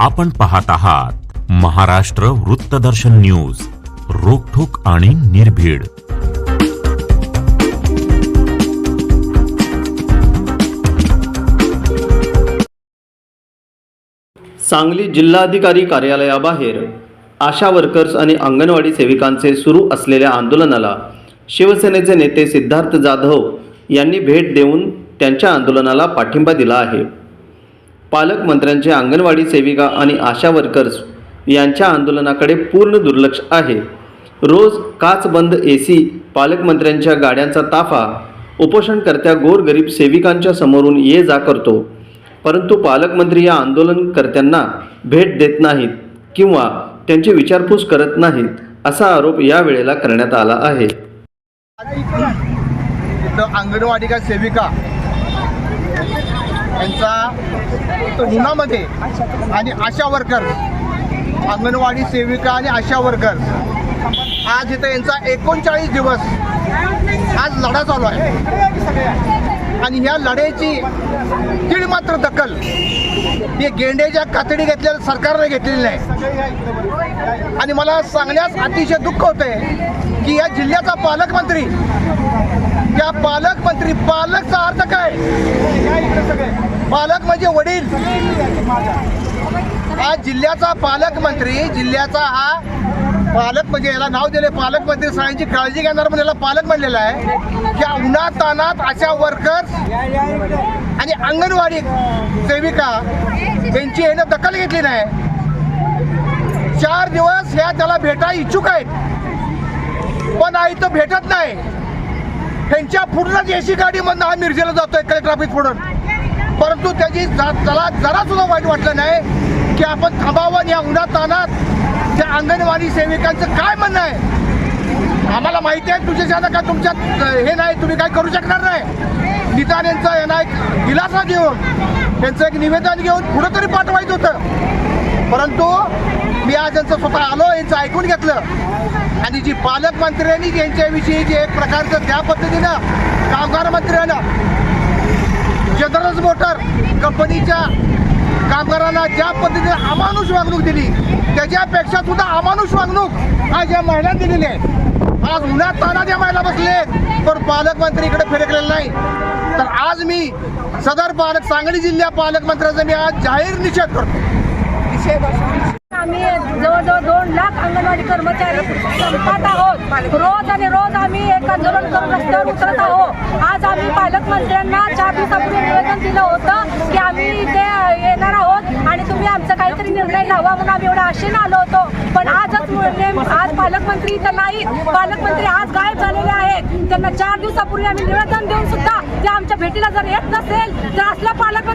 आपण पाहत आहात महाराष्ट्र वृत्तदर्शन न्यूज रोखोक आणि निर्भीड. सांगली जिल्हाधिकारी कार्यालयाबाहेर आशा वर्कर्स आणि अंगणवाडी सेविकांचे सुरू असलेल्या आंदोलनाला शिवसेनेचे नेते सिद्धार्थ जाधव यांनी भेट देऊन त्यांच्या आंदोलनाला पाठिंबा दिला आहे. पालकमंत्र्यांचे अंगणवाडी सेविका आणि आशा वर्कर्स यांच्या आंदोलनाकडे पूर्ण दुर्लक्ष आहे. रोज काच बंद ए सी पालकमंत्र्यांच्या गाड्यांचा ताफा उपोषणकर्त्या गोरगरीब सेविकांच्या समोरून ये जा करतो. परंतु पालकमंत्री या आंदोलनकर्त्यांना भेट देत नाहीत किंवा त्यांची विचारपूस करत नाहीत असा आरोप या वेळेला करण्यात आला आहे. अंगणवाडी का सेविका यांचा उन्हामध्ये आणि आशा वर्कर अंगणवाडी सेविका आणि आशा वर्कर आज इथं यांचा एकोणचाळीस दिवस आज लढा चालू आहे. आणि ह्या लढ्याची तीळ मात्र दखल. हे गेंड्याच्या कातडी घेतलेल्या सरकारने घेतलेली नाही. आणि मला सांगण्यास अतिशय दुःख होतंय की या जिल्ह्याचा पालकमंत्री त्या पालकमंत्री पालकचा अर्थ काय? पालक म्हणजे वडील. हा जिल्ह्याचा पालकमंत्री जिल्ह्याचा हा पालक म्हणजे याला नाव दिले पालकमंत्री सगळ्यांची काळजी घेणार पण याला पालक म्हणलेला आहे. की उन्हात तानात अशा वर्कर्स आणि अंगणवाडी सेविका यांची यानं दखल घेतली नाही. चार दिवस ह्या त्याला भेटा इच्छुक आहेत. पण आई तर भेटत नाही. त्यांच्या पूर्णच एसी गाडीमधनं हा मिरजेला जातोय काही ऑफिस पुढून परंतु त्याची त्याला जरा सुद्धा वाईट वाटलं नाही की आपण थांबावं आणि या उन्हात तानात त्या अंगणवाडी सेविकांचं काय म्हणणं आहे? आम्हाला माहिती आहे तुझ्या का तुमच्यात हे नाही तुम्ही काय करू शकणार नाही? निदान यांचा यांना एक दिलासा घेऊन त्यांचं एक निवेदन घेऊन पुढं तरी पाठवायचं होतं. परंतु मी आज यांचं स्वतः आलो यांचं ऐकून घेतलं. आणि जी पालकमंत्र्यांनी यांच्याविषयी जे एक प्रकारचं त्या पद्धतीनं कामगार मंत्र्यानं जनरल मोटर कंपनीच्या कामगारांना ज्या पद्धतीने अमानुष वागणूक दिली त्याच्यापेक्षा सुद्धा अमानुष वागणूक आज या महिला दिलेली आहे. आज उन्हात तानात या महिला बसले पण पालकमंत्री इकडे नाही. तर आज मी सदर पालक सांगली जिल्ह्या पालकमंत्र्याचा मी आज जाहीर निषेध करतो. आम्ही जवळजवळ दोन लाख अंगणवाडी कर्मचारी संपात आहोत. रोज आणि रोज आम्ही एक आंदोलन करून रस्त्यावर उतरत आहोत. आज आम्ही पालकमंत्र्यांना चार दिवसापूर्वी निवेदन दिलं होतं की आम्ही इथे येणार आहोत आणि तुम्ही आमचा काहीतरी निर्णय लावा म्हणून आम्ही एवढा आशेनं आलो होतो. पण आजच आज पालकमंत्री इथं नाही. पालकमंत्री आज गायब झालेले आहेत. त्यांना चार दिवसापूर्वी आम्ही निवेदन देऊन सुद्धा ते आमच्या भेटीला जर येत नसेल तर असल्या पालक